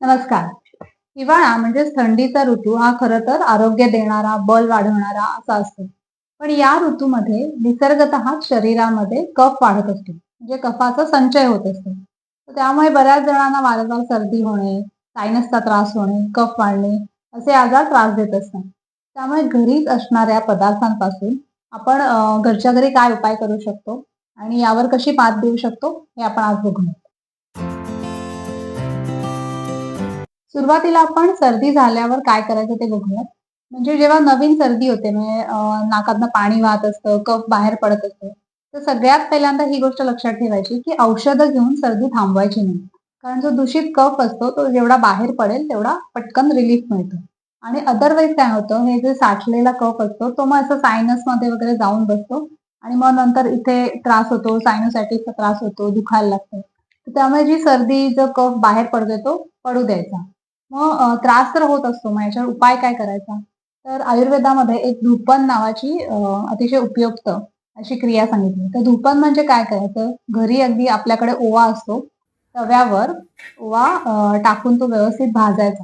नमस्कार. हिवाळा म्हणजेच थंडीचा ऋतू हा खर तर आरोग्य देणारा बल वाढवणारा असा असतो. पण या ऋतूमध्ये निसर्गत शरीरामध्ये कफ वाढत असतो म्हणजे कफाचा संचय होत असतो. त्यामुळे बऱ्याच जणांना वारंवार सर्दी होणे सायनसचा त्रास होणे कफ वाढणे असे आजार त्रास देत असतात. त्यामुळे घरीच असणाऱ्या पदार्थांपासून आपण घरच्या घरी काय उपाय करू शकतो आणि यावर कशी मात देऊ शकतो हे आपण आज बघूया. सुरुवातीला आपण सर्दी झाल्यावर काय करायचं ते बघूयात. म्हणजे जेव्हा नवीन सर्दी होते म्हणजे नाकातनं पाणी वाहत असतं, कफ बाहेर पडत असतो, तर सगळ्यात पहिल्यांदा ही गोष्ट लक्षात ठेवायची की औषधं घेऊन सर्दी थांबवायची नाही. कारण जो दूषित कफ असतो तो जेवढा बाहेर पडेल तेवढा पटकन रिलीफ मिळतो. आणि अदरवाईज काय होतं हे जे साठलेला कफ असतो तो मग असं सायनसमध्ये वगैरे जाऊन बसतो आणि मग नंतर इथे त्रास होतो, सायनोसायटिसचा त्रास होतो, दुखायला लागतो त्यामुळे जी सर्दी, जो कफ बाहेर पडतोय तो पडू द्यायचा. मग त्रास तर होत असतो. मग याच्यावर उपाय काय करायचा? तर आयुर्वेदामध्ये एक धूपन नावाची अतिशय उपयुक्त अशी क्रिया सांगितली. तर धूपन म्हणजे काय करायचं? घरी अगदी आपल्याकडे ओवा असतो. तव्यावर ओवा टाकून तो व्यवस्थित भाजायचा.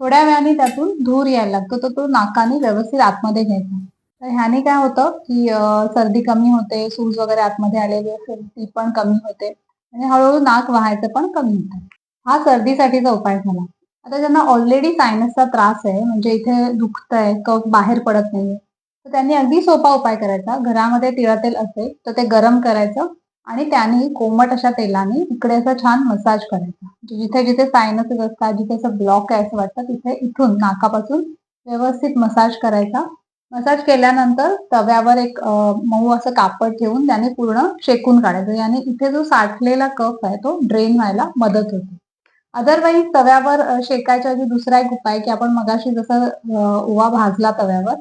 थोड्या वेळाने त्यातून धूर यायला लागतो. तर तो नाकाने व्यवस्थित आतमध्ये घ्यायचा. तर ह्याने काय होतं, की सर्दी कमी होते, सूज वगैरे आतमध्ये आलेली असेल ती पण कमी होते आणि हळूहळू नाक वाहायचं पण कमी होतं. हा सर्दीसाठीचा उपाय झाला. आता ज्यांना ऑलरेडी सायनसचा त्रास आहे, म्हणजे इथे दुखतंय, कफ बाहेर पडत नाहीये, तर त्यांनी अगदी सोपा उपाय करायचा. घरामध्ये तिळातेल तेल असेल, तर ते गरम करायचं आणि त्याने कोमट अशा तेलाने इकडे असा छान मसाज करायचा. जिथे जिथे सायनसेस असतात, जिथे असं ब्लॉक आहे असं वाटतं, तिथे इथून नाकापासून व्यवस्थित मसाज करायचा. मसाज केल्यानंतर तव्यावर एक मऊ असं कापड ठेवून त्याने पूर्ण शेकून काढायचं. याने इथे जो साठलेला कफ आहे तो ड्रेन व्हायला मदत होते. अदरवाईज तव्यावर शेकायच्या आधी दुसरा एक उपाय की आपण मगाशी जसं ओवा भाजला तव्यावर,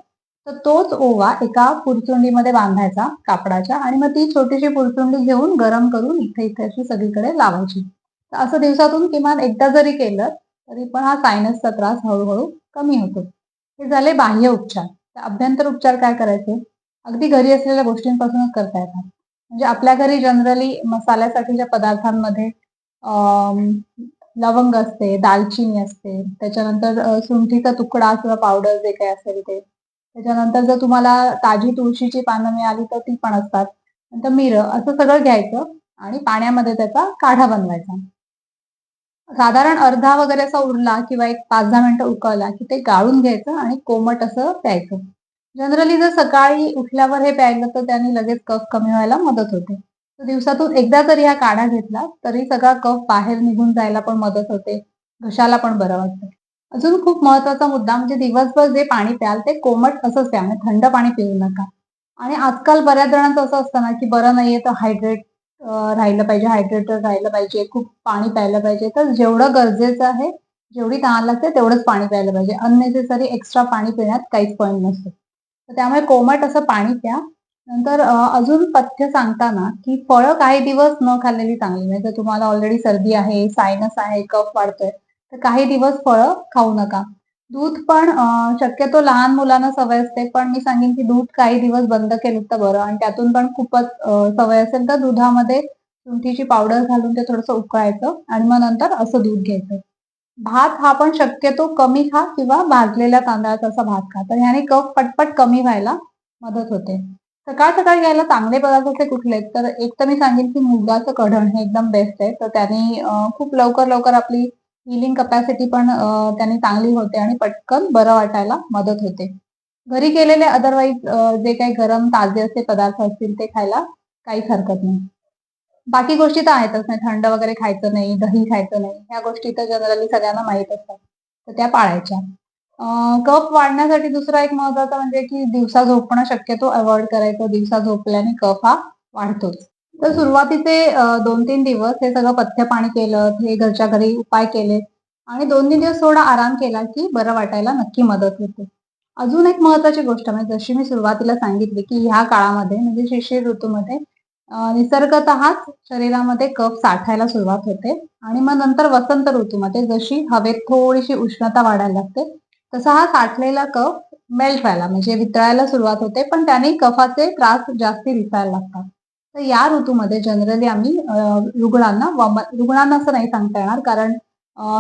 तर तोच ओवा एका पुरचुंडीमध्ये बांधायचा कापडाच्या आणि मग ती छोटीशी पुरचुंडी घेऊन गरम करून इथे-इथे अशी सगळीकडे लावायची. तर असं दिवसातून किमान एकदा जरी केलं, तरी पण हा सायनसचा त्रास हळूहळू कमी होतो. हे झाले बाह्य उपचार. तर अभ्यंतर उपचार काय करायचे? अगदी घरी असलेल्या गोष्टींपासूनच करता येतात. म्हणजे आपल्या घरी जनरली मसाल्यासाठीच्या पदार्थांमध्ये लवंग असते, दालचिनी असते, त्याच्यानंतर सुंठीचा तुकडा किंवा पावडर जे काही असेल ते. त्याच्यानंतर जर तुम्हाला ताजी तुळशीची पानं मिळाली तर ती पण असतात. नंतर मिरं असं सगळं घ्यायचं आणि पाण्यामध्ये त्याचा काढा बनवायचा. साधारण अर्धा वगैरे असा उरला किंवा एक 5-10 मिनिटं उकळला, की ते गाळून घ्यायचं आणि कोमट असं प्यायचं. जनरली जर सकाळी उठल्यावर हे प्यायलं तर त्याने लगेच कफ कमी व्हायला मदत होते. दिवसातून एकदा जरी हा काढा घेतला, तरी सगळा कफ बाहेर निघून जायला पण मदत होते. घशाला पण बरं वाटतं. अजून खूप महत्त्वाचा मुद्दा म्हणजे दिवसभर जे पाणी प्याल ते कोमट असंच प्या, म्हणजे थंड पाणी पिऊ नका. आणि आजकाल बऱ्याच जणांचं असं असतं ना, की बरं नाहीये तर हायड्रेट राहिलं पाहिजे, हायड्रेटेड राहिलं पाहिजे, खूप पाणी प्यायलं पाहिजे. तर जेवढं गरजेचं आहे, जेवढी तहान लागते तेवढंच पाणी प्यायला पाहिजे. अननेसेसरी एक्स्ट्रा पाणी पिण्यात काहीच पॉईंट नसतो. तर त्यामुळे कोमट असं पाणी प्या. नंतर अजून पथ्य सांगताना, की फळं काही दिवस न खाल्लेली चांगली. म्हणजे तुम्हाला ऑलरेडी सर्दी आहे, सायनस आहे, कफ वाढतोय, तर काही दिवस फळं खाऊ नका. दूध पण शक्यतो लहान मुलांना सवय असते, पण मी सांगेन की दूध काही दिवस बंद केलं तर बरं आणि त्यातून पण खूपच सवय असेल तर दुधामध्ये सुंठीची पावडर घालून ते थोडंसं उकळायचं आणि मग नंतर असं दूध घ्यायचं. भात हा पण शक्यतो कमी खा किंवा भाजलेल्या तांदळाचा असा भात खा. तर ह्याने कफ पटपट कमी व्हायला मदत होते. सकाळ-सकाळी घ्यायला चांगले पदार्थ असे कुठले आहेत? तर एक तर मी सांगेन की मुगाचं कढण हे एकदम बेस्ट आहे. तर त्याने खूप लवकर-लवकर आपली हिलिंग कपॅसिटी पण त्याने चांगली होते आणि पटकन बरं वाटायला मदत होते. घरी केलेले अदरवाईज जे काही गरम ताजे असे पदार्थ असतील ते खायला काहीच हरकत नाही. बाकी गोष्टी तर आहेतच नाही. थंड वगैरे खायचं नाही, दही खायचं नाही. ह्या गोष्टी तर जनरली सगळ्यांना माहीत असतात. तर त्या पाळायच्या. कप कफ वाढण्यासाठी दुसरा एक महत्त्वाचा म्हणजे की दिवसा झोपणं शक्यतो अवॉइड करायचं. दिवसा झोपल्याने कफ हा वाढतोच. तर सुरुवातीचे दोन तीन दिवस हे सगळं पथ्य-पाणी केलं, हे घरच्या घरी उपाय केले आणि 2-3 दिवस थोडा आराम केला की बरं वाटायला नक्की मदत होते. अजून एक महत्वाची गोष्ट म्हणजे जशी मी सुरुवातीला सांगितली की ह्या काळामध्ये म्हणजे शिशिर ऋतूमध्ये निसर्गत निसर्गतःच शरीरामध्ये कफ साठायला सुरुवात होते आणि मग नंतर वसंत ऋतूमध्ये जशी हवेत थोडीशी उष्णता वाढायला लागते, तसा हा साठलेला कफ मेल्ट व्हायला म्हणजे वितळायला सुरुवात होते, पण त्याने कफाचे त्रास जास्ती दिसायला लागतात. तर या ऋतूमध्ये जनरली आम्ही रुग्णांना वमन रुग्णांना असं नाही सांगता येणार कारण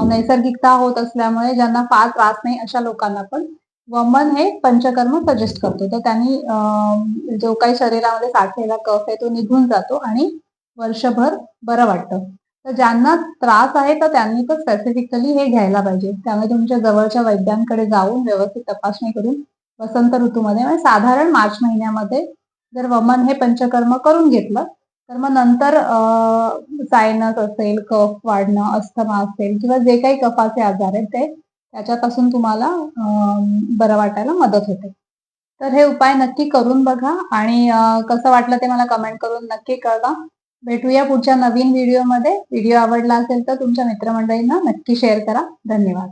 नैसर्गिकता होत असल्यामुळे ज्यांना फार त्रास नाही अशा लोकांना पण वमन हे पंचकर्म सजेस्ट करतो तर त्यांनी जो काही शरीरामध्ये साठलेला कफ आहे तो निघून जातो आणि वर्षभर बरं वाटतं तर ज्यांना त्रास आहे तर त्यांनी तर स्पेसिफिकली हे घ्यायला पाहिजे. त्यामुळे तुमच्या जवळच्या वैद्यांकडे जाऊन व्यवस्थित तपासणी करून वसंत ऋतूमध्ये म्हणजे साधारण मार्च महिन्यामध्ये जर वमन हे पंचकर्म करून घेतलं तर मग नंतर सायनस असेल कफ वाढणं अस्थमा असेल किंवा जे काही कफाचे आजार आहेत ते त्याच्यापासून तुम्हाला बरं वाटायला मदत होते. तर हे उपाय नक्की करून बघा आणि कसं वाटलं ते मला कमेंट करून नक्की कळवा. भेटूया पुढच्या नवीन व्हिडिओमध्ये व्हिडिओ आवडला असेल तर तुमच्या मित्रमंडळींना नक्की शेअर करा. धन्यवाद.